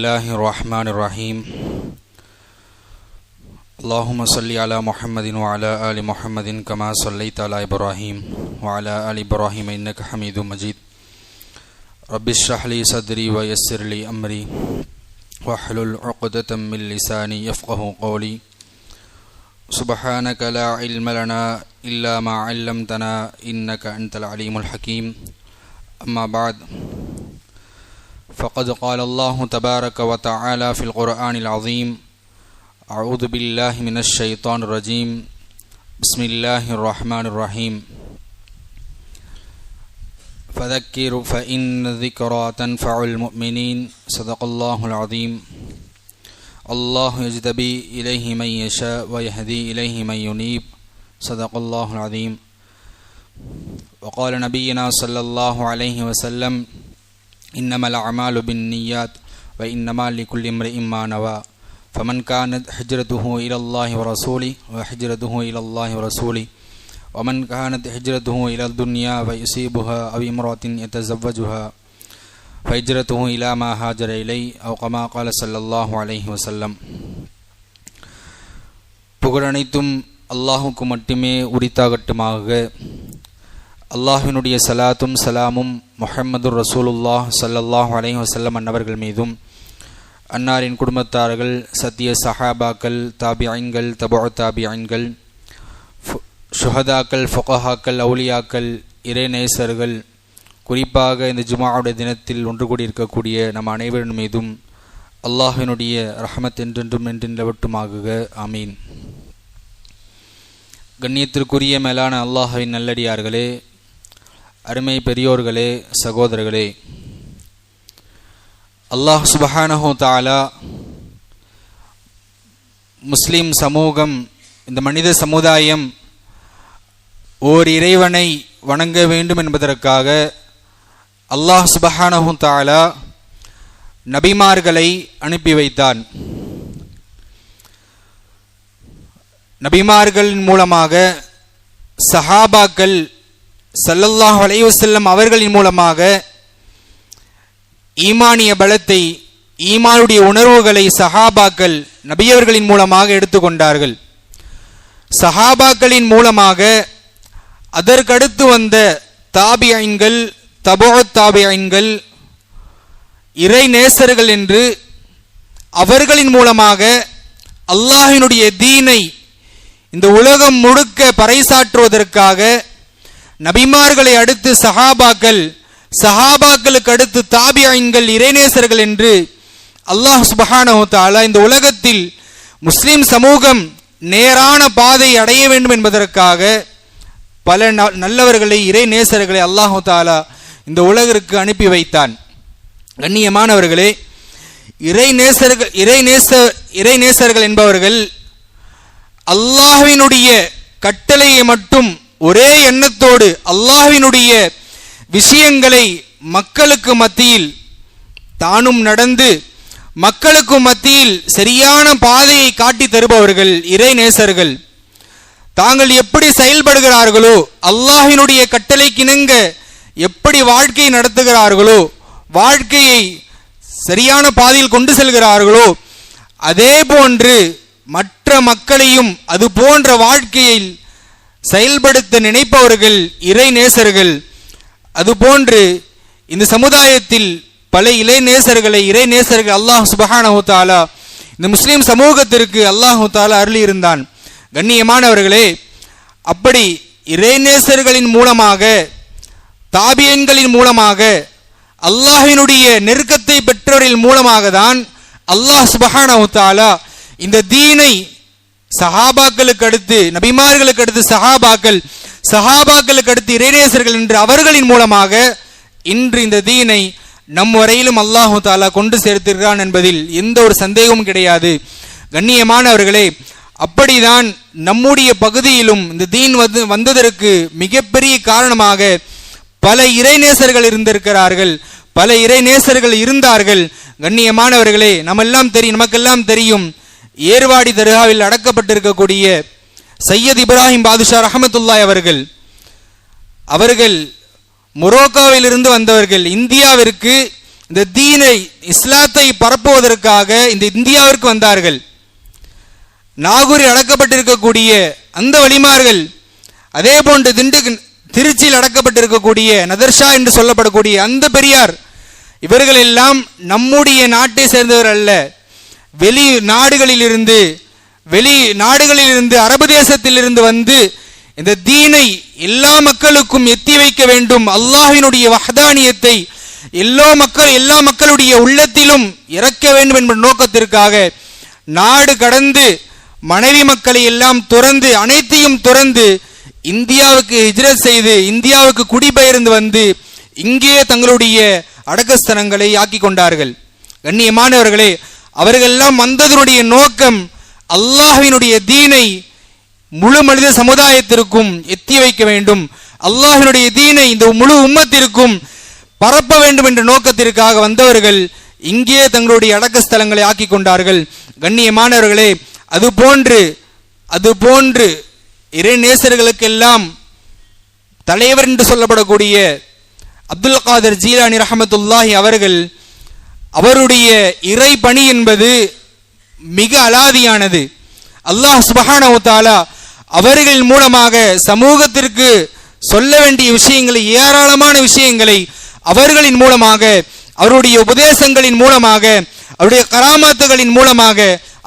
الله الرحمن الرحيم اللهم صل على محمد وعلى آل محمد كما صليت على إبراهيم وعلى آل إبراهيم إنك حميد مجيد رب اشرح لي صدري ويسر لي أمري واحلل عقدة من لساني يفقه قولي سبحانك لا علم لنا إلا ما علمتنا إنك أنت العليم الحكيم أما بعد فقد قال الله تبارك وتعالى في القرآن العظيم أعوذ بالله من الشيطان الرجيم. بسم الله الرحمن الرحيم. فذكر فإن الذكرى تنفع المؤمنين. صدق الله العظيم. الله يجتبي إليه من يشاء ويهدي إليه من ينيب. صدق الله العظيم. وقال نبينا صلى الله عليه وسلم إنما الأعمال بالنيات وإنما لكل امرئ ما نوى فمن كانت هجرته إلى الله ورسوله وهجرته إلى الله ورسوله ومن كانت هجرته إلى الدنيا فيصيبها أو امرأة يتزوجها فهجرته إلى ما هاجر إليه أو كما قال صلى الله عليه وسلم புகழனைத்தும் அல்லாஹுக்கு மட்டுமே உரித்தாகட்டுமாக அல்லாஹினுடைய சலாத்தும் சலாமும் முஹம்மது ரசூலுல்லாஹ் சல்லல்லாஹ் அலைஹி வசல்லம் அன்னவர்கள் மீதும் அன்னாரின் குடும்பத்தார்கள் சத்திய சஹாபாக்கள் தாபியன்கள் தபோ தாபியன்கள் ஷுஹதாக்கள் ஃபொகஹாக்கள் அவுலியாக்கள் இறைநேசர்கள் குறிப்பாக இந்த ஜுமாவுடைய தினத்தில் ஒன்று கூடியிருக்கக்கூடிய நம் அனைவரின் மீதும் அல்லாஹினுடைய ரஹமத் என்றென்றும் என்று நிலவட்டுமாகுக ஆமீன். கண்ணியத்திற்குரிய மேலான அல்லாஹவின் நல்லடியார்களே அருமை பெரியோர்களே சகோதரர்களே அல்லாஹ் சுபஹானஹோ தாலா முஸ்லீம் சமூகம் இந்த மனித சமுதாயம் ஓர் இறைவனை வணங்க வேண்டும் என்பதற்காக அல்லாஹ் சுபஹானஹு தாலா நபிமார்களை அனுப்பி வைத்தான். நபிமார்களின் மூலமாக சஹாபாக்கள் சல்லல்லாஹ் அலைவசல்லம் அவர்களின் மூலமாக ஈமானிய பலத்தை ஈமானுடைய உணர்வுகளை சஹாபாக்கள் நபியவர்களின் மூலமாக எடுத்துக்கொண்டார்கள். சஹாபாக்களின் மூலமாக அதற்கடுத்து வந்த தாபியன்கள் தபோகத் தாபியன்கள் இறை நேசர்கள் என்று அவர்களின் மூலமாக அல்லாஹினுடைய தீனை இந்த உலகம் முழுக்க பறைசாற்றுவதற்காக நபிமார்களை அடுத்து சஹாபாக்கள் சஹாபாக்களுக்கு அடுத்து தாபியாயின்கள் இறைநேசர்கள் என்று அல்லாஹ் சுபஹானஹு தாலா இந்த உலகத்தில் முஸ்லிம் சமூகம் நேரான பாதை அடைய வேண்டும் என்பதற்காக பல நல்லவர்களை இறை நேசர்களை அல்லாஹு தாலா இந்த உலகிற்கு அனுப்பி வைத்தான். கண்ணியமானவர்களே இறை நேசர்கள் இறை நேச இறை நேசர்கள் என்பவர்கள் அல்லாஹ்வினுடைய கட்டளையை மட்டும் ஒரே எண்ணத்தோடு அல்லாஹினுடைய விஷயங்களை மக்களுக்கு மத்தியில் தானும் நடந்து மக்களுக்கு மத்தியில் சரியான பாதையை காட்டி தருபவர்கள் இறை நேசர்கள். தாங்கள் எப்படி செயல்படுகிறார்களோ அல்லாஹினுடைய கட்டளைக்கிணங்க எப்படி வாழ்க்கை நடத்துகிறார்களோ வாழ்க்கையை சரியான பாதையில் கொண்டு செல்கிறார்களோ அதே போன்று மற்ற மக்களையும் அது போன்ற வாழ்க்கையில் செயல்படுத்த நினைப்பவர்கள் இறை நேசர்கள். அதுபோன்று இந்த சமுதாயத்தில் பல இறை நேசர்களை இறை நேசர்கள் அல்லாஹ் சுபஹானஹு தாலா இந்த முஸ்லீம் சமூகத்திற்கு அல்லாஹு தாலா அருளி இருந்தான் கண்ணியமானவர்களே அப்படி இறைநேசர்களின் மூலமாக தாபியன்களின் மூலமாக அல்லாஹினுடைய நெருக்கத்தை பெற்றவரின் மூலமாக தான் அல்லாஹ் சுபஹானஹு தாலா இந்த தீனை சஹாபாக்களுக்கு அடுத்து நபிமார்களுக்கு அடுத்து சஹாபாக்கள் சஹாபாக்களுக்கு அடுத்து இறைநேசர்கள் என்று அவர்களின் மூலமாக இன்று இந்த தீனை நம் வரையிலும் அல்லாஹு தாலா கொண்டு சேர்த்திருக்கிறான் என்பதில் எந்த ஒரு சந்தேகமும் கிடையாது. கண்ணியமானவர்களே அப்படிதான் நம்முடைய பகுதியிலும் இந்த தீன் வந்து வந்ததற்கு மிகப்பெரிய காரணமாக பல இறைநேசர்கள் இருந்திருக்கிறார்கள். பல இறைநேசர்கள் இருந்தார்கள். கண்ணியமானவர்களே நம்மெல்லாம் தெரியும் நமக்கெல்லாம் தெரியும். ஏர்வாடி தர்காவில் அடக்கப்பட்டிருக்கக்கூடிய சையத் இப்ராஹிம் பாதுஷா ரஹமத்துல்லாய் அவர்கள் அவர்கள் மொரோக்காவிலிருந்து வந்தவர்கள் இந்தியாவிற்கு இந்த தீனை இஸ்லாத்தை பரப்புவதற்காக இந்த இந்தியாவிற்கு வந்தார்கள். நாகூரில் அடக்கப்பட்டிருக்கக்கூடிய அந்த வழிமார்கள் அதே போன்று திண்டு திருச்சியில் அடக்கப்பட்டிருக்கக்கூடிய நதர்ஷா என்று சொல்லப்படக்கூடிய அந்த பெரியார் இவர்கள் எல்லாம் நம்முடைய நாட்டை சேர்ந்தவர் அல்ல. வெளி நாடுகளிலிருந்து வெளி நாடுகளிலிருந்து அரபு தேசத்திலிருந்து வந்து இந்த தீனை எல்லா மக்களுக்கும் எத்தி வைக்க வேண்டும். அல்லாஹினுடைய வஹதானியத்தை எல்லா மக்கள் எல்லா மக்களுடைய உள்ளத்திலும் இறக்க வேண்டும் என்ற நோக்கத்திற்காக நாடு கடந்து மனைவி மக்களை எல்லாம் துறந்து அனைத்தையும் துறந்து இந்தியாவுக்கு ஹிஜ்ரத் செய்து இந்தியாவுக்கு குடிபெயர்ந்து வந்து இங்கே தங்களுடைய அடக்கஸ்தனங்களை ஆக்கி கொண்டார்கள். கண்ணியமானவர்களே அவர்களெல்லாம் வந்ததனுடைய நோக்கம் அல்லாஹினுடைய தீனை முழு மனித சமுதாயத்திற்கும் எத்தி வைக்க வேண்டும். அல்லாஹினுடைய தீனை இந்த முழு உம்மத்திற்கும் பரப்ப வேண்டும் என்ற நோக்கத்திற்காக வந்தவர்கள் இங்கே தங்களுடைய அடக்க ஸ்தலங்களை ஆக்கி கொண்டார்கள். கண்ணியமானவர்களே அது போன்று அது போன்று இறை நேசர்களுக்கெல்லாம் தலைவர் என்று சொல்லப்படக்கூடிய அப்துல் காதர் ஜீலானி ரஹமத்துல்லாஹி அவர்கள் அவருடைய இறை பணி என்பது மிக அலாதியானது. அல்லாஹ் சுபஹானவத்தாலா அவர்கள் மூலமாக சமூகத்திற்கு சொல்ல வேண்டிய விஷயங்களை ஏராளமான விஷயங்களை அவர்களின் மூலமாக அவருடைய உபதேசங்களின் மூலமாக அவருடைய கராமத்துகளின் மூலமாக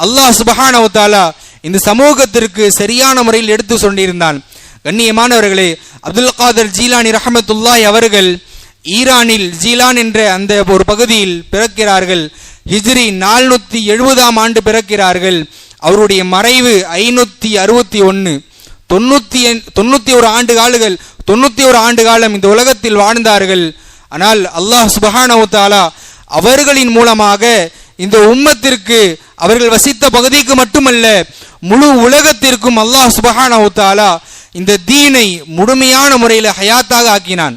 அல்லாஹ் சுபஹானவத்தாலா இந்த சமூகத்திற்கு சரியான முறையில் எடுத்து சொல்லியிருந்தான். கண்ணியமானவர்களே அப்துல் காதர் ஜீலானி ரஹமத்துல்லாய் அவர்கள் ஈரானில் ஜீலான் என்ற அந்த ஒரு பகுதியில் பிறக்கிறார்கள். ஹிஜ்ரி நானூற்றி எழுபதாம் ஆண்டு பிறக்கிறார்கள். அவருடைய மறைவு ஐநூற்றி அறுபத்தி ஒன்று தொண்ணூற்றி தொண்ணூற்றி ஒரு ஆண்டு காலுகள் தொண்ணூற்றி ஒரு ஆண்டு காலம் இந்த உலகத்தில் வாழ்ந்தார்கள். ஆனால் அல்லாஹ் சுபஹானவுத்தாலா அவர்களின் மூலமாக இந்த உம்மத்திற்கு அவர்கள் வசித்த பகுதிக்கு மட்டுமல்ல முழு உலகத்திற்கும் அல்லாஹ் சுபஹானவுத்தாலா இந்த தீனை முழுமையான முறையில் ஹயாத்தாக ஆக்கினான்.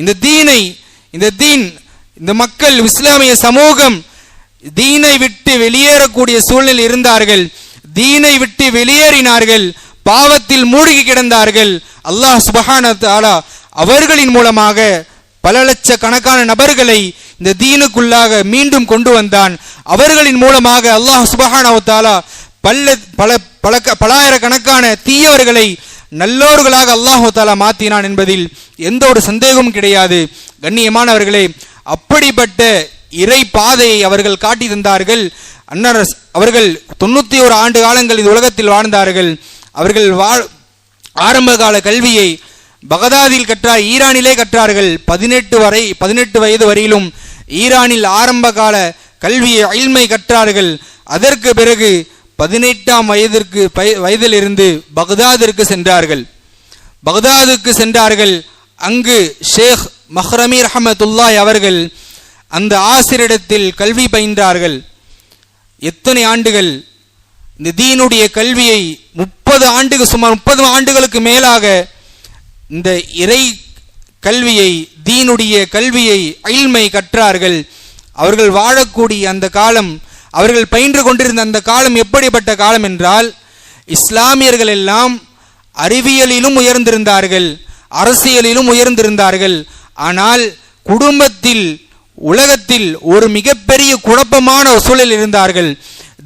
இந்த தீனை இந்த தீன் இந்த மக்கள் இஸ்லாமிய சமூகம் தீனை விட்டு வெளியேறக்கூடிய சூழ்நிலை இருந்தார்கள். தீனை விட்டு வெளியேறினார்கள். பாவத்தில் மூழ்கி கிடந்தார்கள். அல்லாஹ் சுபஹான தஆலா அவர்களின் மூலமாக பல லட்ச கணக்கான நபர்களை இந்த தீனுக்குள்ளாக மீண்டும் கொண்டு வந்தான். அவர்களின் மூலமாக அல்லாஹ் சுபஹானஹு பல்ல பல பல பலாயிரக்கணக்கான தீயவர்களை நல்லோர்களாக அல்லாஹு தாலா மாத்தினான் என்பதில் எந்த ஒரு சந்தேகமும் கிடையாது. கண்ணியமானவர்களே அப்படிப்பட்ட இறை பாதையை அவர்கள் காட்டி தந்தார்கள். அன்னர் அவர்கள் தொண்ணூத்தி ஒரு ஆண்டு காலங்கள் இந்த உலகத்தில் வாழ்ந்தார்கள். அவர்கள் வாழ் ஆரம்ப கால கல்வியை பகதாதில் கற்றார் ஈரானிலே கற்றார்கள். பதினெட்டு வரை பதினெட்டு வயது வரையிலும் ஈரானில் ஆரம்ப கால கல்வியை அயில்மை கற்றார்கள். அதற்கு பிறகு பதினெட்டாம் வயதிற்கு வயதிலிருந்து பக்தாதிற்கு சென்றார்கள். பக்தாதுக்கு சென்றார்கள். அங்கு ஷேக் மஹ்ரமி ரஹமத்துல்லாய் அவர்கள் அந்த ஆசிரியரிடத்தில் கல்வி பயின்றார்கள். எத்தனை ஆண்டுகள்? இந்த தீனுடைய கல்வியை முப்பது ஆண்டுகள் சுமார் முப்பது ஆண்டுகளுக்கு மேலாக இந்த இறை கல்வியை தீனுடைய கல்வியை அயில்மை கற்றார்கள். அவர்கள் வாழக்கூடிய அந்த காலம் அவர்கள் பயின்று கொண்டிருந்த அந்த காலம் எப்படிப்பட்ட காலம் என்றால் இஸ்லாமியர்கள் எல்லாம் அறிவியலிலும் உயர்ந்திருந்தார்கள் அரசியலிலும் உயர்ந்திருந்தார்கள். ஆனால் குடும்பத்தில் உலகத்தில் ஒரு மிகப்பெரிய குழப்பமான ஒரு சூழல் இருந்தார்கள்.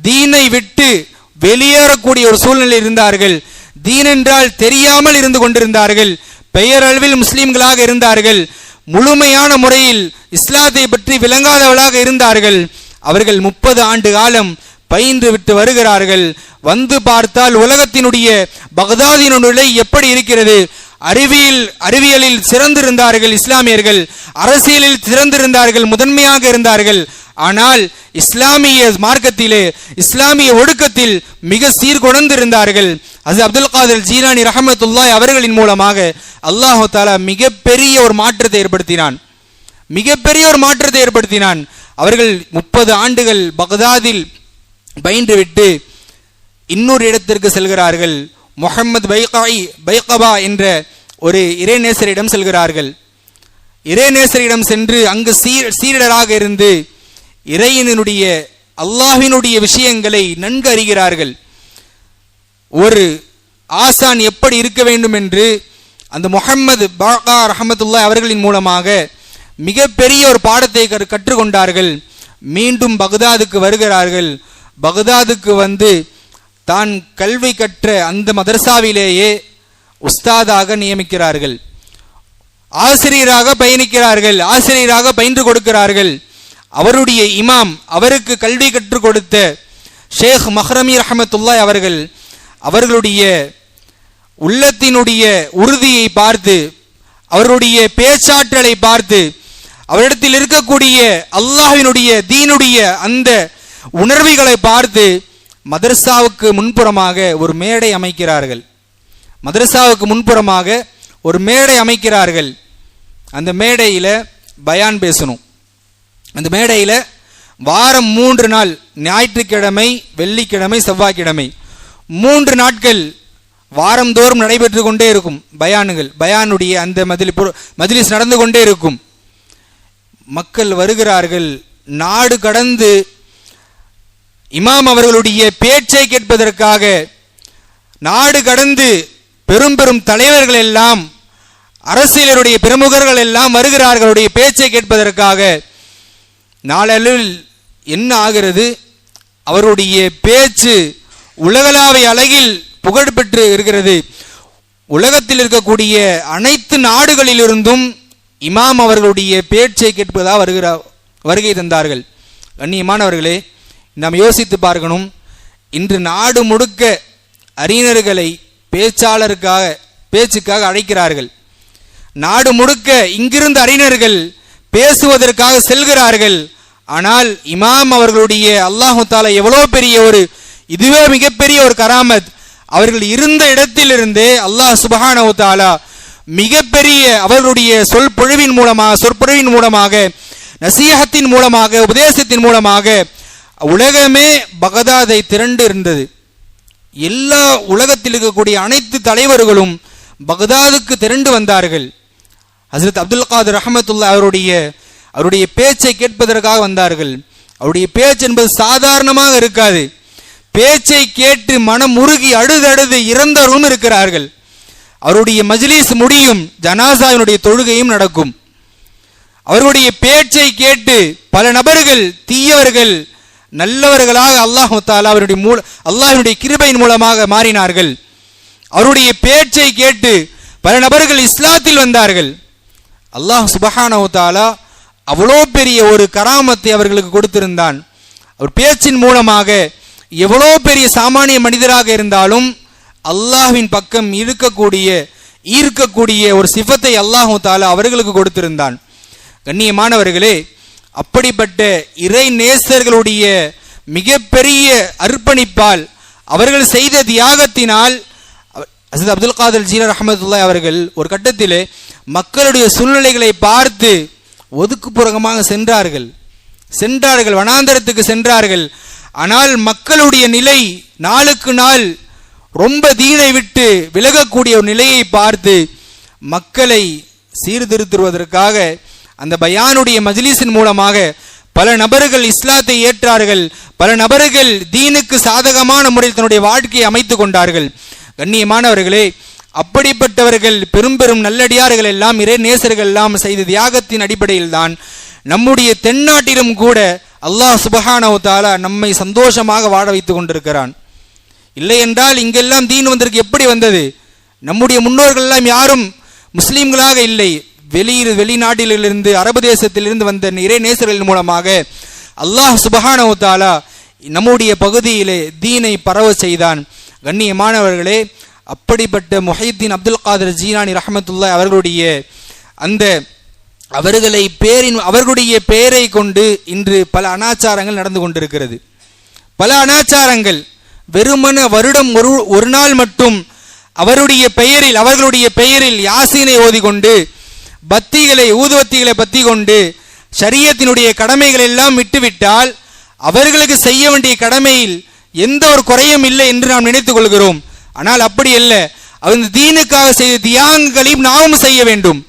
தீனை விட்டு வெளியேறக்கூடிய ஒரு சூழ்நிலை இருந்தார்கள். தீனென்றால் தெரியாமல் இருந்து கொண்டிருந்தார்கள். பெயரளவில் முஸ்லீம்களாக இருந்தார்கள். முழுமையான முறையில் இஸ்லாத்தை பற்றி விளங்காதவளாக இருந்தார்கள். அவர்கள் முப்பது ஆண்டு காலம் பயின்று விட்டு வருகிறார்கள். வந்து பார்த்தால் உலகத்தினுடைய பகதாதினுடைய நிலை எப்படி இருக்கிறது? அறிவியல் அறிவியலில் சிறந்திருந்தார்கள் இஸ்லாமியர்கள் அரசியலில் சிறந்திருந்தார்கள் முதன்மையாக இருந்தார்கள். ஆனால் இஸ்லாமிய மார்க்கத்திலே இஸ்லாமிய ஒடுக்கத்தில் மிக சீர்கொடர்ந்திருந்தார்கள் அது அப்துல் காதர் ஜீலானி ரஹமத்துல்லாய் அவர்களின் மூலமாக அல்லாஹு தாலா மிகப்பெரிய ஒரு மாற்றத்தை ஏற்படுத்தினான். மிகப்பெரிய ஒரு மாற்றத்தை ஏற்படுத்தினான். அவர்கள் முப்பது ஆண்டுகள் பக்தாதில் பயின்று விட்டு இன்னொரு இடத்திற்கு செல்கிறார்கள். முகமது பைகாய் பைகபா என்ற ஒரு இறைநேசரிடம் செல்கிறார்கள். இறைநேசரிடம் சென்று அங்கு சீர் சீரிடராக இருந்து இறையினுடைய அல்லாஹினுடைய விஷயங்களை நன்கு அறிகிறார்கள். ஒரு ஆசான் எப்படி இருக்க வேண்டும் என்று அந்த முஹம்மது பாகா ரஹமத்துல்லா அவர்களின் மூலமாக மிகப்பெரிய ஒரு பாடத்தை கற்றுக்கொண்டார்கள். மீண்டும் பக்தாதுக்கு வருகிறார்கள். பக்தாதுக்கு வந்து தான் கல்வி கற்ற அந்த மதரசாவிலேயே உஸ்தாதாக நியமிக்கிறார்கள். ஆசிரியராக பயணிக்கிறார்கள். ஆசிரியராக பயின்று கொடுக்கிறார்கள். அவருடைய இமாம் அவருக்கு கல்வி கற்றுக் கொடுத்த ஷேக் மஹ்ரமி ரஹமத்துல்லாய் அவர்கள் அவர்களுடைய உள்ளத்தினுடைய உறுதியை பார்த்து அவருடைய பேச்சாற்றலை பார்த்து அவரிடத்தில் இருக்கக்கூடிய அல்லாஹினுடைய தீனுடைய அந்த உணர்வுகளை பார்த்து மதரசாவுக்கு முன்புறமாக ஒரு மேடை அமைக்கிறார்கள். மதரசாவுக்கு முன்புறமாக ஒரு மேடை அமைக்கிறார்கள். அந்த மேடையில் பயான் பேசணும். அந்த மேடையில் வாரம் மூன்று நாள் ஞாயிற்றுக்கிழமை வெள்ளிக்கிழமை செவ்வாய்க்கிழமை. மூன்று நாட்கள் வாரந்தோறும் நடைபெற்று கொண்டே இருக்கும் பயானுகள். பயானுடைய அந்த மதிலி மஜ்லிஸ் நடந்து கொண்டே இருக்கும். மக்கள் வருகிறார்கள் நாடு கடந்து இமாம் அவர்களுடைய பேச்சை கேட்பதற்காக நாடு கடந்து பெரும் பெரும் தலைவர்கள் எல்லாம் அரசியலுடைய பிரமுகர்கள் எல்லாம் வருகிறார்களுடைய பேச்சை கேட்பதற்காக. நாளளில் என்ன ஆகிறது? அவருடைய பேச்சு உலகளாவிய அழகில் புகழ்பெற்று இருக்கிறது. உலகத்தில் இருக்கக்கூடிய அனைத்து நாடுகளிலிருந்தும் இமாம் அவர்களுடைய பேச்சை கேட்பதாக வருகிற வருகை தந்தார்கள். கண்ணியமானவர்களே நாம் யோசித்து பார்க்கணும். இன்று நாடு முழுக்க அறிஞர்களை பேச்சாளருக்காக பேச்சுக்காக அழைக்கிறார்கள். நாடு முழுக்க இங்கிருந்து அறிஞர்கள் பேசுவதற்காக செல்கிறார்கள். ஆனால் இமாம் அவர்களுடைய அல்லாஹு தாலா எவ்வளோ பெரிய ஒரு இதுவே மிகப்பெரிய ஒரு கராமத். அவர்கள் இருந்த இடத்திலிருந்தே அல்லாஹ் சுபஹானவு தாலா மிகப்பெரிய அவர்களுடைய சொல் பொழிவின் மூலமாக சொற்பொழிவின் மூலமாக நசீகத்தின் மூலமாக உபதேசத்தின் மூலமாக உலகமே பகதாதை திரண்டு இருந்தது. எல்லா உலகத்தில் இருக்கக்கூடிய அனைத்து தலைவர்களும் பகதாதுக்கு திரண்டு வந்தார்கள். ஹசரத் அப்துல் காதர் ரஹமத்துல்லா அவருடைய அவருடைய பேச்சை கேட்பதற்காக வந்தார்கள். அவருடைய பேச்சு என்பது சாதாரணமாக இருக்காது. பேச்சை கேட்டு மனம் உருகி அழுது அழுது இறந்தவர்களும் இருக்கிறார்கள். அவருடைய மஜ்லிஸ் முடியும் ஜனாசாவினுடைய தொழுகையும் நடக்கும். அவருடைய பேச்சை கேட்டு பல நபர்கள் தீயவர்கள் நல்லவர்களாக அல்லாஹ் தாலா அவருடைய மூல அல்லாஹினுடைய கிருபையின் மூலமாக மாறினார்கள். அவருடைய பேச்சை கேட்டு பல நபர்கள் இஸ்லாத்தில் வந்தார்கள். அல்லாஹ் சுபஹானஹு தாலா அவ்வளோ பெரிய ஒரு கராமத்தை அவர்களுக்கு கொடுத்திருந்தான். அவர் பேச்சின் மூலமாக எவ்வளோ பெரிய சாமானிய மனிதராக இருந்தாலும் அல்லாஹ்வின் பக்கம் இருக்கக்கூடிய ஈர்க்கக்கூடிய ஒரு சிஃபத்தை அல்லாஹு தாலா அவர்களுக்கு கொடுத்திருந்தான். கண்ணியமானவர்களே அப்படிப்பட்ட இறை நேசர்களுடைய மிகப்பெரிய அர்ப்பணிப்பால் அவர்கள் செய்த தியாகத்தினால் அசத் அப்துல் காதல் ஜீனர் அஹமதுல்லா அவர்கள் ஒரு கட்டத்திலே மக்களுடைய சூழ்நிலைகளை பார்த்து ஒதுக்குப்புறகமாக சென்றார்கள். சென்றார்கள் வனாந்தரத்துக்கு சென்றார்கள். ஆனால் மக்களுடைய நிலை நாளுக்கு நாள் ரொம்ப தீனை விட்டு விலகக்கூடிய ஒரு நிலையை பார்த்து மக்களை சீர்திருத்துவதற்காக அந்த பயானுடைய மஜ்லிஸின் மூலமாக பல நபர்கள் இஸ்லாத்தை ஏற்றார்கள். பல நபர்கள் தீனுக்கு சாதகமான முறையில் தன்னுடைய வாழ்க்கையை அமைத்து கொண்டார்கள். கண்ணியமானவர்களே அப்படிப்பட்டவர்கள் பெரும் பெரும் நல்லடியார்கள் எல்லாம் இறை நேசர்கள் எல்லாம் செய்த தியாகத்தின் அடிப்படையில் தான் நம்முடைய தென்னாட்டிலும் கூட அல்லாஹ் சுபஹானஹு தாலா நம்மை சந்தோஷமாக வாழ வைத்துக் கொண்டிருக்கிறான். இல்லை என்றால் இங்கெல்லாம் தீன் வந்திருக்கு. எப்படி வந்தது? நம்முடைய முன்னோர்கள் எல்லாம் யாரும் முஸ்லீம்களாக இல்லை. வெளியில் வெளிநாட்டிலிருந்து அரபு தேசத்திலிருந்து வந்த இறை நேசர்கள் மூலமாக அல்லாஹ் சுபஹானஹு நம்முடைய பகுதியிலே தீனை பரவ செய்தான். கண்ணியமானவர்களே அப்படிப்பட்ட முஹைத்தீன் அப்துல் காதர் ஜீனானி ரஹமத்துல்லா அவர்களுடைய அந்த அவர்களை பேரின் அவர்களுடைய பெயரை கொண்டு இன்று பல அனாச்சாரங்கள் நடந்து கொண்டிருக்கிறது. பல அனாச்சாரங்கள் வெறுமன வருடம் ஒரு ஒரு நாள் மட்டும் அவருடைய பெயரில் அவர்களுடைய பெயரில் யாசீனை ஓதிக்கொண்டு பத்திகளை ஊதுவத்திகளை பத்தி கொண்டு சரியத்தினுடைய கடமைகள் எல்லாம் விட்டுவிட்டால் அவர்களுக்கு செய்ய வேண்டிய கடமையில் எந்த ஒரு குறையும் இல்லை என்று நாம் நினைத்துக் கொள்கிறோம். ஆனால் அப்படி அல்ல. அந்த தீனுக்காக செய்த தியாகங்களையும் நாமும் செய்ய வேண்டும்.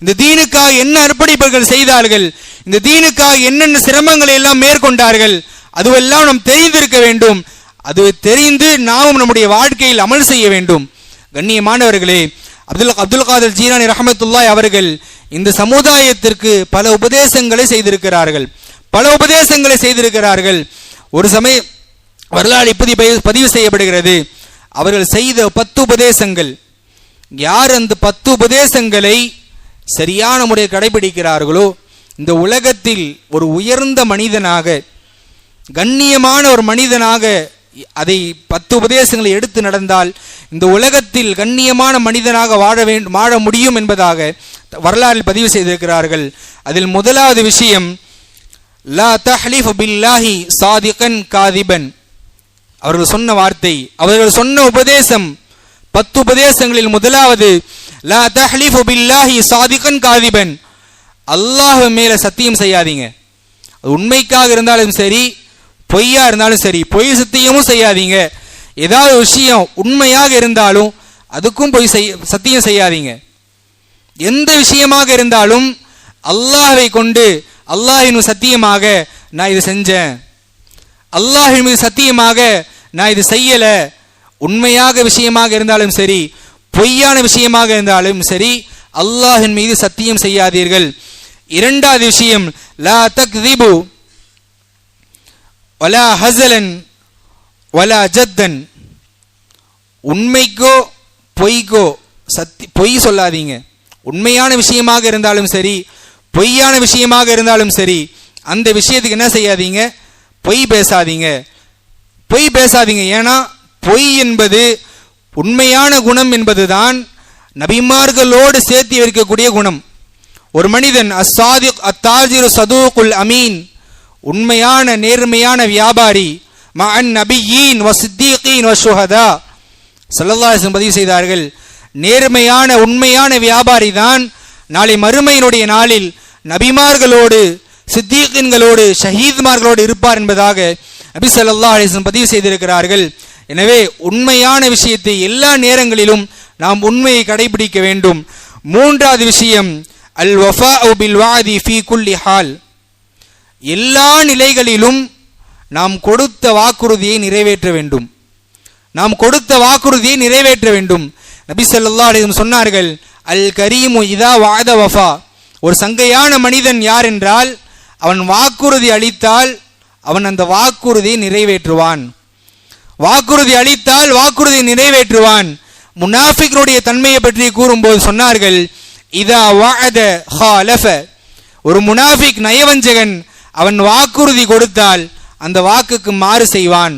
இந்த தீனுக்காக என்ன அர்ப்பணிப்புகள் செய்தார்கள்? இந்த தீனுக்காக என்னென்ன சிரமங்களை எல்லாம் மேற்கொண்டார்கள்? அதுவெல்லாம் நாம் தெரிந்திருக்க வேண்டும். அது தெரிந்து நாமும் நம்முடைய வாழ்க்கையில் அமல் செய்ய வேண்டும். கண்ணியமானவர்களே அப்துல் அப்துல் காதர் ஜீரானி ரஹமத்துல்லாய் அவர்கள் இந்த சமுதாயத்திற்கு பல உபதேசங்களை செய்திருக்கிறார்கள். பல உபதேசங்களை செய்திருக்கிறார்கள். ஒரு சமய வரலாறு இப்படி பதிவு செய்யப்படுகிறது. அவர்கள் செய்த பத்து உபதேசங்கள். யார் அந்த பத்து உபதேசங்களை சரியான முறையில் கடைபிடிக்கிறார்களோ இந்த உலகத்தில் ஒரு உயர்ந்த மனிதனாக கண்ணியமான ஒரு மனிதனாக அதை பத்து உபதேசங்களை எடுத்து நடந்தால் இந்த உலகத்தில் கண்ணியமான மனிதனாக வாழ வேண்டும் வாழ முடியும் என்பதாக வரலாறில் பதிவு செய்திருக்கிறார்கள். அதில் முதலாவது விஷயம் லா தஹ்லிஃப் பில்லாஹி சாதிகன் காதிபன். அவர்கள் சொன்ன வார்த்தை அவர்கள் சொன்ன உபதேசம் பத்து உபதேசங்களில் முதலாவது லா தஹ்லிஃபு பில்லாஹி சாதிகன் காதிபன். அல்லாஹ் மேல சத்தியம் செய்யாதீங்க. அது உண்மைக்காக இருந்தாலும் சரி பொய்யா இருந்தாலும் சரி பொய் சத்தியமும் செய்யாதீங்க. ஏதாவது விஷயம் உண்மையாக இருந்தாலும் அதுக்கும் பொய் செய் சத்தியம் செய்யாதீங்க. எந்த விஷயமாக இருந்தாலும் அல்லாஹை கொண்டு அல்லாஹின் சத்தியமாக நான் இது செஞ்சேன். அல்லாஹின் மீது சத்தியமாக நான் இது செய்யல. உண்மையாக விஷயமாக இருந்தாலும் சரி பொய்யான விஷயமாக இருந்தாலும் சரி அல்லாஹின் மீது சத்தியம் செய்யாதீர்கள். இரண்டாவது விஷயம் லா தக்திபு. வல ஹசலன் வல அஜத்தன் உண்மைக்கோ பொய்க்கோ சத்தி பொய் சொல்லாதீங்க. உண்மையான விஷயமாக இருந்தாலும் சரி பொய்யான விஷயமாக இருந்தாலும் சரி அந்த விஷயத்துக்கு என்ன செய்யாதீங்க? பொய் பேசாதீங்க. பொய் பேசாதீங்க. ஏன்னா பொய் என்பது உண்மையான குணம் என்பதுதான் நபிமார்களோடு சேர்த்து வைக்கக்கூடிய குணம். ஒரு மனிதன் அசாதி அத்தாஜிர் சதூகுல் அமீன் உண்மையான நேர்மையான வியாபாரி மஅன் நபியீன் வ சித்தீகீன் வ சுஹதா ஸல்லல்லாஹு பதிவு செய்தார்கள் நேர்மையான உண்மையான வியாபாரி தான் நாளை மறுமையினுடைய நாளில் நபிமார்களோடு சித்தீகீன்களோடு ஷஹீத்மார்களோடு இருப்பார் என்பதாக நபி ஸல்லல்லாஹு அலைஹி பதிவு செய்திருக்கிறார்கள். எனவே உண்மையான விஷயத்தை எல்லா நேரங்களிலும் நாம் உண்மையை கடைபிடிக்க வேண்டும். மூன்றாவது விஷயம் அல் வஃபா பில் வாதி ஃபீ குல்லி ஹால். எல்லா நிலைகளிலும் நாம் கொடுத்த வாக்குறுதியை நிறைவேற்ற வேண்டும். நாம் கொடுத்த வாக்குறுதியை நிறைவேற்ற வேண்டும். நபி சொல்லா அலைஹி சொன்னார்கள் அல் கரீமு இதா வாத வஃபா. ஒரு சங்கையான மனிதன் யார் என்றால் அவன் வாக்குறுதி அளித்தால் அவன் அந்த வாக்குறுதியை நிறைவேற்றுவான். வாக்குறுதி அளித்தால் வாக்குறுதியை நிறைவேற்றுவான். முனாஃபிக்னுடைய தன்மையை பற்றி கூறும்போது சொன்னார்கள் இதா வாத ஹாலஃப. ஒரு முனாஃபிக் நயவஞ்சகன் அவன் வாக்குறுதி கொடுத்தால் அந்த வாக்குக்கு மாறு செய்வான்.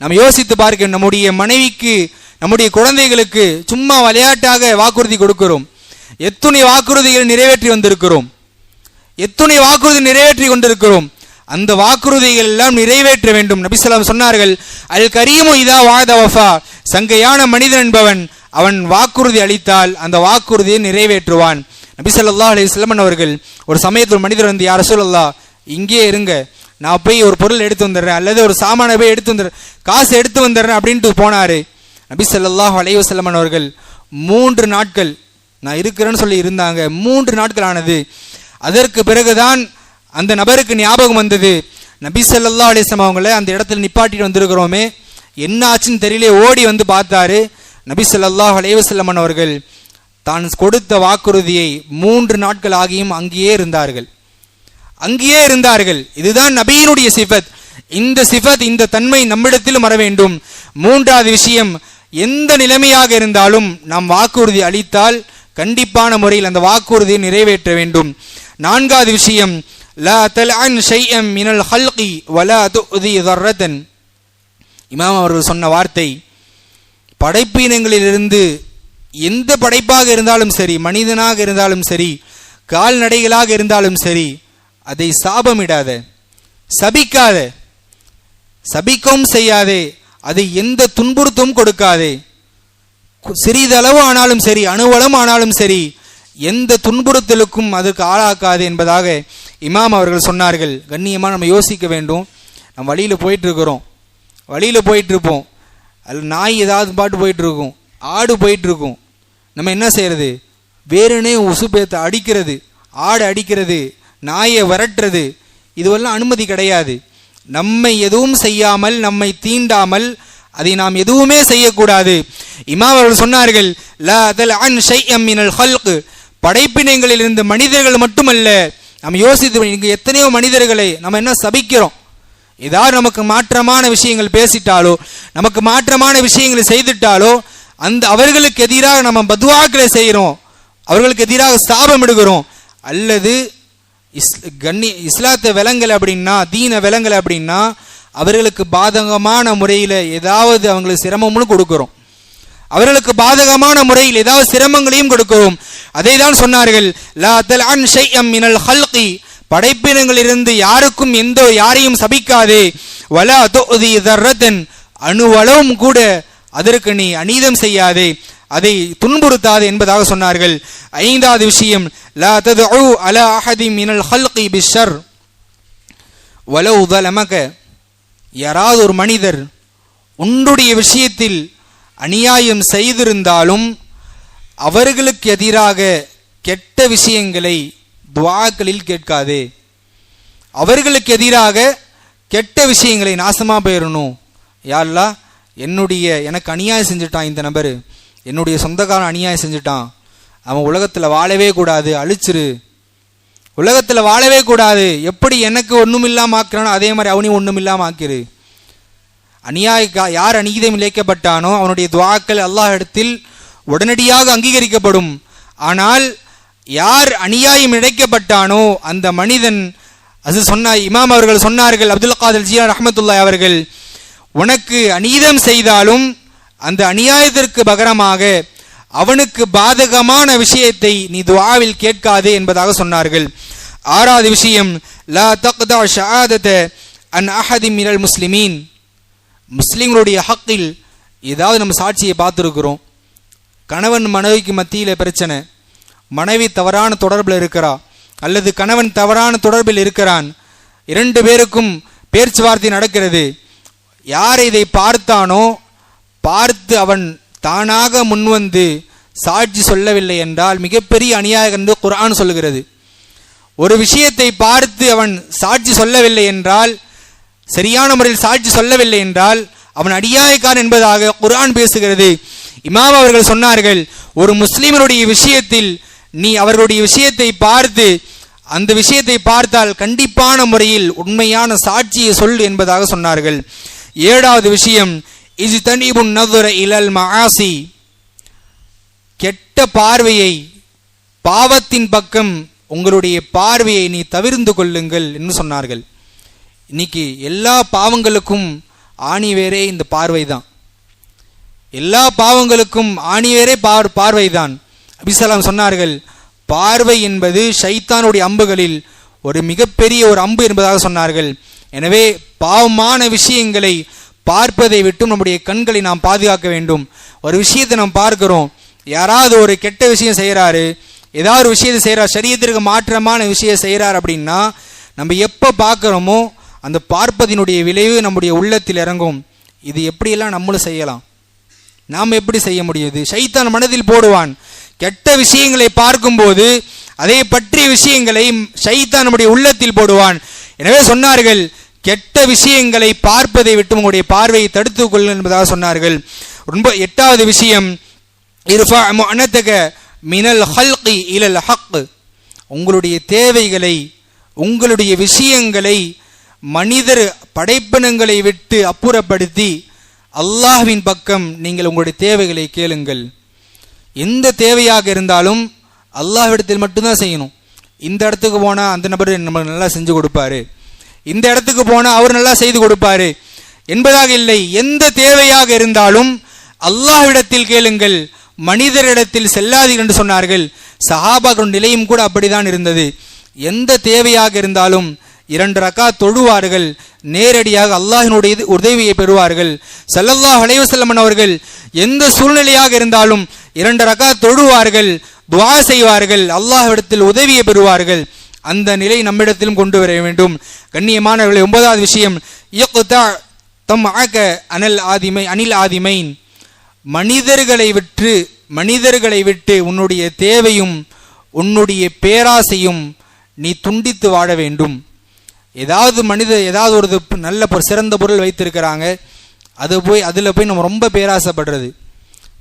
நம்ம யோசித்து பார்க்க நம்முடைய மனைவிக்கு நம்முடைய குழந்தைகளுக்கு சும்மா விளையாட்டாக வாக்குறுதி கொடுக்கிறோம். எத்துணை வாக்குறுதிகளை நிறைவேற்றி வந்திருக்கிறோம். எத்துணை வாக்குறுதி நிறைவேற்றி கொண்டிருக்கிறோம். அந்த வாக்குறுதிகள் எல்லாம் நிறைவேற்ற வேண்டும். நபிசலாம் சொன்னார்கள் அல் கரீமு இதா வாத வஃபா. சங்கையான மனிதன் என்பவன் அவன் வாக்குறுதி அளித்தால் அந்த வாக்குறுதியை நிறைவேற்றுவான். நபிசல்லா ஸல்லல்லாஹு அவர்கள் ஒரு சமயத்தில் மனிதர் வந்து யார் சொல்லல்லா இங்கே இருங்க. நான் போய் ஒரு பொருள் எடுத்து வந்துடுறேன். அல்லது ஒரு சாமானை போய் எடுத்து வந்துடுறேன். காசு எடுத்து வந்துடுறேன் அப்படின்ட்டு போனாரு. நபி சொல்லாஹ் அலைஹி அவர்கள் மூன்று நாட்கள் நான் இருக்கிறேன்னு சொல்லி இருந்தாங்க. மூன்று நாட்கள் ஆனது. அதற்கு பிறகுதான் அந்த நபருக்கு ஞாபகம் வந்தது. நபி ஸல்லல்லாஹு அலைஹி அவங்களை அவங்கள அந்த இடத்துல நிப்பாட்டிட்டு வந்திருக்கிறோமே. என்ன ஆச்சுன்னு தெரியல. ஓடி வந்து பார்த்தாரு. நபி ஸல்லல்லாஹு அலைஹி அவர்கள் தான் கொடுத்த வாக்குறுதியை மூன்று நாட்கள் ஆகியும் அங்கேயே இருந்தார்கள். அங்கேயே இருந்தார்கள். இதுதான் நபியினுடைய சிஃபத். இந்த சிஃபத் இந்த தன்மை நம்மிடத்திலும் வர வேண்டும். மூன்றாவது விஷயம் எந்த நிலைமையாக இருந்தாலும் நாம் வாக்குறுதி அளித்தால் கண்டிப்பான முறையில் அந்த வாக்குறுதியை நிறைவேற்ற வேண்டும். நான்காவது விஷயம் லா தல்அன் ஷைஅம் மினல் ஹல்கி வலா துதி தர்ரதன். இமாம் அவர்கள் சொன்ன வார்த்தை படைப்பினங்களிலிருந்து எந்த படைப்பாக இருந்தாலும் சரி மனிதனாக இருந்தாலும் சரி கால்நடைகளாக இருந்தாலும் சரி அதை சாபமிடாத. சபிக்காத. சபிக்கவும் செய்யாதே. அதை எந்த துன்புறுத்தும் கொடுக்காதே. கு- சிறிதளவு ஆனாலும் சரி அணுவளம் ஆனாலும் சரி எந்த துன்புறுத்தலுக்கும் அதுக்கு ஆளாக்காது என்பதாக இமாம் அவர்கள் சொன்னார்கள். கண்ணியமாக நம்ம யோசிக்க வேண்டும். நம்ம வழியில் போயிட்டுருக்குறோம். வழியில் போயிட்டு இருப்போம் அதில் நாய் ஏதாவது பாட்டு போயிட்டுருக்கும். ஆடு போயிட்டுருக்கும். நம்ம என்ன செய்கிறது வேறுனே உசுப்பேத்த அடிக்கிறது. ஆடு அடிக்கிறது. நாயை விரட்டுறது. இதுவெல்லாம் அனுமதி கிடையாது. நம்மை எதுவும் செய்யாமல் நம்மை தீண்டாமல் அதை நாம் எதுவுமே செய்யக்கூடாது. இமாம் அவர்கள் சொன்னார்கள் லா தல் அன் ஷைஅம் மினல் ஹல்க். படைப்பினங்களில் இருந்து மனிதர்கள் மட்டுமல்ல நம்ம யோசித்து இங்கே எத்தனையோ மனிதர்களை நம்ம என்ன சபிக்கிறோம்? ஏதாவது நமக்கு மாற்றமான விஷயங்கள் பேசிட்டாலோ நமக்கு மாற்றமான விஷயங்களை செய்துட்டாலோ அந்த அவர்களுக்கு எதிராக நம்ம பதுவாக்களை செய்கிறோம். அவர்களுக்கு எதிராக சாபம் எடுக்கிறோம். அல்லது இஸ் கண்ணி இஸ்லாத்தை விலங்கல் அப்படின்னா தீன விலங்கல் அப்படின்னா அவர்களுக்கு பாதகமான முறையில் ஏதாவது அவங்களுக்கு சிரமம்னு கொடுக்குறோம். அவர்களுக்கு பாதகமான முறையில் ஏதாவது சிரமங்களையும் கொடுக்கிறோம். அதை தான் சொன்னார்கள் லா தல் அன் ஷைஅம் மினல் ஹல்கி. படைப்பினங்களிலிருந்து யாருக்கும் எந்த யாரையும் சபிக்காதே. வலா தொதி தர்ரத்தன் அணுவளவும் கூட அதற்கு நீ அநீதம் செய்யாதே. அதை துன்புறுத்தாது என்பதாக சொன்னார்கள். ஐந்தாவது விஷயம் லா ததுஉ அலா அஹதி மினல் ஹல்கி பிஷர் வலவு தலமக. யாராவது ஒரு மனிதர் உன்னுடைய விஷயத்தில் அநியாயம் செய்திருந்தாலும் அவர்களுக்கு எதிராக கெட்ட விஷயங்களை துவாக்களில் கேட்காதே. அவர்களுக்கு எதிராக கெட்ட விஷயங்களை நாசமாக போயிடணும் யாரெல்லாம் என்னுடைய எனக்கு அநியாயம் செஞ்சுட்டான் இந்த நபர். என்னுடைய சொந்தக்காரன் அநியாயம் செஞ்சுட்டான். அவன் உலகத்தில் வாழவே கூடாது அழிச்சிரு. உலகத்தில் வாழவே கூடாது. எப்படி எனக்கு ஒன்றும் இல்லாமல் ஆக்குறானோ அதே மாதிரி அவனையும் ஒன்றும் இல்லாமல் ஆக்கிரு. அநியாய யார் அநீதம் இழைக்கப்பட்டானோ அவனுடைய துவாக்கள் அல்லாஹ் இடத்தில் உடனடியாக அங்கீகரிக்கப்படும். ஆனால் யார் அநியாயம் இழைக்கப்பட்டானோ அந்த மனிதன் அது சொன்ன இமாம் அவர்கள் சொன்னார்கள் அப்துல் காதல் ஜியா ரஹமத்துல்லாய் அவர்கள் உனக்கு அநீதம் செய்தாலும் அந்த அநியாயத்திற்கு பகரமாக அவனுக்கு பாதகமான விஷயத்தை நீ துவாவில் கேட்காதே என்பதாக சொன்னார்கள். ஆறாவது விஷயம் லா தக்தா ஷஹாதத அன் அஹதி மினல் முஸ்லிமீன். முஸ்லிம்களுடைய ஹக்கில் ஏதாவது நம்ம சாட்சியை பார்த்துருக்குறோம். கணவன் மனைவிக்கு மத்தியில் பிரச்சனை. மனைவி தவறான தொடர்பில் இருக்கிறா அல்லது கணவன் தவறான தொடர்பில் இருக்கிறான். இரண்டு பேருக்கும் பேச்சுவார்த்தை நடக்கிறது. யார் இதை பார்த்தானோ பார்த்து அவன் தானாக முன்வந்து சாட்சி சொல்லவில்லை என்றால் மிகப்பெரிய அநியாயம் என்று குரான் சொல்லுகிறது. ஒரு விஷயத்தை பார்த்து அவன் சாட்சி சொல்லவில்லை என்றால் சரியான முறையில் சாட்சி சொல்லவில்லை என்றால் அவன் அடியாயக்காரன் என்பதாக குரான் பேசுகிறது. இமாம் அவர்கள் சொன்னார்கள் ஒரு முஸ்லீமனுடைய விஷயத்தில் நீ அவர்களுடைய விஷயத்தை பார்த்து அந்த விஷயத்தை பார்த்தால் கண்டிப்பான முறையில் உண்மையான சாட்சியை சொல் என்பதாக சொன்னார்கள். ஏழாவது விஷயம் இஜ்தனிபுன் நதுர இலல் மஆசி கெட்ட பார்வையை பாவத்தின் பக்கம் உங்களுடைய பார்வையை நீ தவிர்ந்து கொள்ளுங்கள் என்று சொன்னார்கள். இன்னைக்கு எல்லா பாவங்களுக்கும் ஆணி வேறே இந்த பார்வை தான் எல்லா பாவங்களுக்கும் ஆணிவேரே பார் பார்வைதான். அபிசலாம் சொன்னார்கள் பார்வை என்பது ஷைத்தானுடைய அம்புகளில் ஒரு மிகப்பெரிய ஒரு அம்பு என்பதாக சொன்னார்கள். எனவே பாவமான விஷயங்களை பார்ப்பதை விட்டும் நம்முடைய கண்களை நாம் பாதுகாக்க வேண்டும். ஒரு விஷயத்தை நாம் பார்க்கிறோம். யாராவது ஒரு கெட்ட விஷயம் செய்கிறாரு ஏதாவது ஒரு விஷயத்தை செய்கிறார் சரியத்திற்கு மாற்றமான விஷயம் செய்கிறார் அப்படின்னா நம்ம எப்போ பார்க்குறோமோ அந்த பார்ப்பதினுடைய விளைவு நம்முடைய உள்ளத்தில் இறங்கும். இது எப்படியெல்லாம் நம்மளும் செய்யலாம்? நாம் எப்படி செய்ய முடியுது? ஷைத்தான் மனதில் போடுவான் கெட்ட விஷயங்களை பார்க்கும்போது அதை பற்றிய விஷயங்களை ஷைத்தான் நம்முடைய உள்ளத்தில் போடுவான். எனவே சொன்னார்கள் கெட்ட விஷயங்களை பார்ப்பதை விட்டு உங்களுடைய பார்வையை தடுத்துக் கொள்ளுங்கள் என்பதாக சொன்னார்கள். ரொம்ப எட்டாவது விஷயம் இருஃபா அனத்தக மினல் ஹல்கி இலல் ஹக். உங்களுடைய தேவைகளை உங்களுடைய விஷயங்களை மனிதர் படைப்பினங்களை விட்டு அப்புறப்படுத்தி அல்லாஹ்வின் பக்கம் நீங்கள் உங்களுடைய தேவைகளை கேளுங்கள். எந்த தேவையாக இருந்தாலும் அல்லாஹ்விடத்தில் மட்டும்தான் செய்யணும். இந்த இடத்துக்கு போனால் அந்த நபர் நம்ம நல்லா செஞ்சு கொடுப்பாரு. இந்த இடத்துக்கு போனால் அவர் நல்லா செய்து கொடுப்பாரு. என்பதாக இல்லை. எந்த தேவையாக இருந்தாலும் அல்லாஹ்விடத்தில் கேளுங்கள். மனிதரிடத்தில் செல்லாதீர்கள் என்று சொன்னார்கள். சஹாபாக்கள் நிலையும் கூட அப்படிதான் இருந்தது. எந்த தேவையாக இருந்தாலும் இரண்டு ரக்கா தொழுவார்கள். நேரடியாக அல்லாஹினுடைய உதவியை பெறுவார்கள். ஸல்லல்லாஹு அலைஹி அவர்கள் எந்த சூழ்நிலையாக இருந்தாலும் இரண்டு ரக்கா தொழுவார்கள் துவா செய்வார்கள். அல்லாஹ்விடத்தில் உதவியை பெறுவார்கள். அந்த நிலை நம்மிடத்திலும் கொண்டு வர வேண்டும். கண்ணியமானவர்களை ஒன்பதாவது விஷயம். இயக்குத்தா தம் ஆக அனல் ஆதிமை அனில் ஆதிமைன். மனிதர்களை விட்டு மனிதர்களை விட்டு உன்னுடைய தேவையும் உன்னுடைய பேராசையும் நீ துண்டித்து வாழ வேண்டும். ஏதாவது மனித ஏதாவது ஒரு நல்ல சிறந்த பொருள் வைத்திருக்கிறாங்க. அது போய் அதில் போய் நம்ம ரொம்ப பேராசைப்படுறது.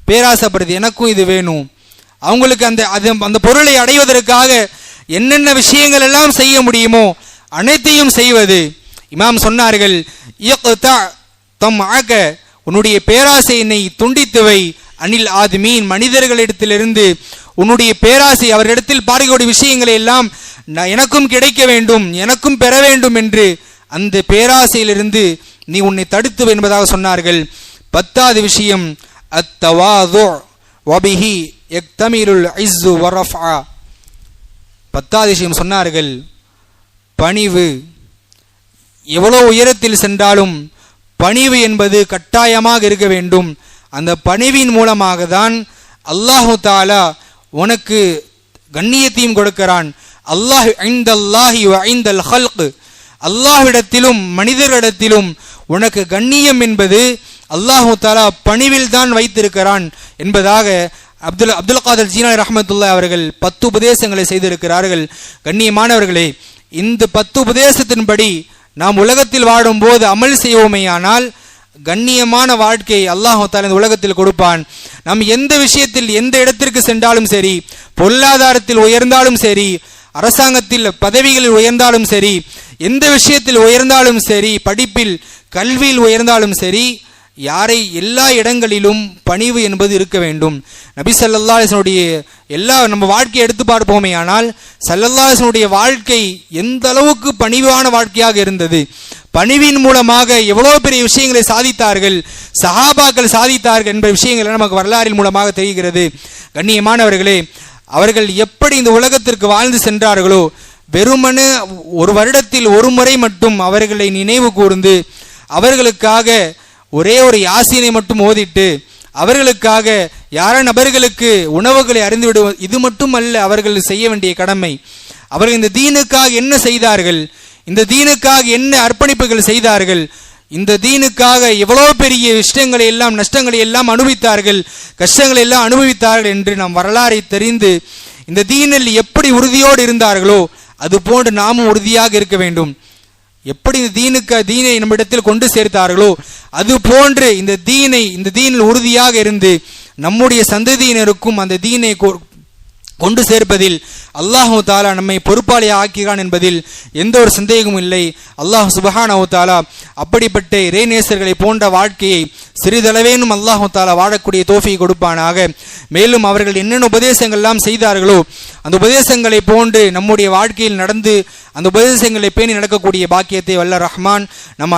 பேராசைப்படுறது எனக்கும் இது வேணும். அவங்களுக்கு அந்த அது அந்த பொருளை அடைவதற்காக என்னென்ன விஷயங்கள் எல்லாம் செய்ய முடியுமோ அனைத்தையும் செய்வது இமாம் சொன்னார்கள் "இக்தா தம் ஆக உன்னுடைய பேராசையினை துண்டித்துவை அனில் ஆத்மீன் மனிதர்களிடத்திலிருந்து உன்னுடைய பேராசை அவரிடத்தில் பார்க்கக்கூடிய விஷயங்களை எல்லாம் நான் எனக்கும் கிடைக்க வேண்டும் எனக்கும் பெற வேண்டும் என்று அந்த பேராசையிலிருந்து நீ உன்னை தடுத்து என்பதாக சொன்னார்கள் பத்தாவது விஷயம் அத்தவாதோ வபிஹி எக்தமிருல் இஸ்ஸு வரஃபா பத்தாவது விஷயம் சொன்னார்கள் பணிவு எவ்வளோ உயரத்தில் சென்றாலும் பணிவு என்பது கட்டாயமாக இருக்க வேண்டும். அந்த பணிவின் மூலமாக தான் அல்லாஹு தாலா உனக்கு கண்ணியத்தையும் கொடுக்கிறான். அல்லாஹ் ஐந்தல்லாஹி ஐந்தல் ஹல்க். அல்லாஹ்விடத்திலும் மனிதர்களிடத்திலும் உனக்கு கண்ணியம் என்பது அல்லாஹு தாலா பணிவில் தான் வைத்திருக்கிறான் என்பதாக அப்துல் அப்துல் காதர் ஜீனா ரஹமத்துல்லா அவர்கள் பத்து உபதேசங்களை செய்திருக்கிறார்கள். கண்ணியமானவர்களே இந்த பத்து உபதேசத்தின்படி நாம் உலகத்தில் வாடும்போது அமல் செய்வோமேயானால் கண்ணியமான வாழ்க்கை அல்லாஹால இந்த உலகத்தில் கொடுப்பான். நாம் எந்த விஷயத்தில் எந்த இடத்திற்கு சென்றாலும் சரி பொருளாதாரத்தில் உயர்ந்தாலும் சரி அரசாங்கத்தில் பதவிகளில் உயர்ந்தாலும் சரி எந்த விஷயத்தில் உயர்ந்தாலும் சரி படிப்பில் கல்வியில் உயர்ந்தாலும் சரி யாரை எல்லா இடங்களிலும் பணிவு என்பது இருக்க வேண்டும். நபி சல்லல்லா எல்லா நம்ம வாழ்க்கையை எடுத்து பார்ப்போமே ஆனால் சல்லல்லா வாழ்க்கை எந்த அளவுக்கு பணிவான வாழ்க்கையாக இருந்தது? பணிவின் மூலமாக எவ்வளோ பெரிய விஷயங்களை சாதித்தார்கள்? சஹாபாக்கள் சாதித்தார்கள் என்ற விஷயங்கள் நமக்கு வரலாறின் மூலமாக தெரிகிறது. கண்ணியமானவர்களே அவர்கள் எப்படி இந்த உலகத்திற்கு வாழ்ந்து சென்றார்களோ வெறுமனு ஒரு வருடத்தில் ஒரு முறை மட்டும் அவர்களை நினைவு கூர்ந்து அவர்களுக்காக ஒரே ஒரு யாசினை மட்டும் ஓதிட்டு அவர்களுக்காக யார நபர்களுக்கு உணவுகளை அறிந்து இது மட்டும் அல்ல அவர்கள் செய்ய வேண்டிய கடமை. அவர்கள் இந்த தீனுக்காக என்ன செய்தார்கள்? இந்த தீனுக்காக என்ன அர்ப்பணிப்புகள் செய்தார்கள்? இந்த தீனுக்காக எவ்வளோ பெரிய விஷயங்களை எல்லாம் நஷ்டங்களை எல்லாம் அனுபவித்தார்கள்? கஷ்டங்களை எல்லாம் அனுபவித்தார்கள் என்று நாம் வரலாறை தெரிந்து இந்த தீனில் எப்படி உறுதியோடு இருந்தார்களோ அது போன்று நாமும் உறுதியாக இருக்க வேண்டும். எப்படி இந்த தீனுக்கு தீனை நம்மிடத்தில் கொண்டு சேர்த்தார்களோ அது போன்று இந்த தீனை இந்த தீனில் உறுதியாக இருந்து நம்முடைய சந்ததியினருக்கும் அந்த தீனை கொண்டு சேர்ப்பதில் அல்லாஹு தாலா நம்மை பொறுப்பாளி ஆக்கிறான் என்பதில் எந்த ஒரு சந்தேகமும் இல்லை. அல்லாஹ் சுபஹானஹு தாலா அப்படிப்பட்ட இறைநேசர்களை போன்ற வாழ்க்கையை சிறிதளவேனும் அல்லாஹு தாலா வாழக்கூடிய தோஃபியை கொடுப்பானாக. மேலும் அவர்கள் என்னென்ன உபதேசங்கள்லாம் செய்தார்களோ அந்த உபதேசங்களை போன்று நம்முடைய வாழ்க்கையில் நடந்து அந்த உபதேசங்களை பேணி நடக்கக்கூடிய பாக்கியத்தை வல்ல ரஹ்மான் நம்ம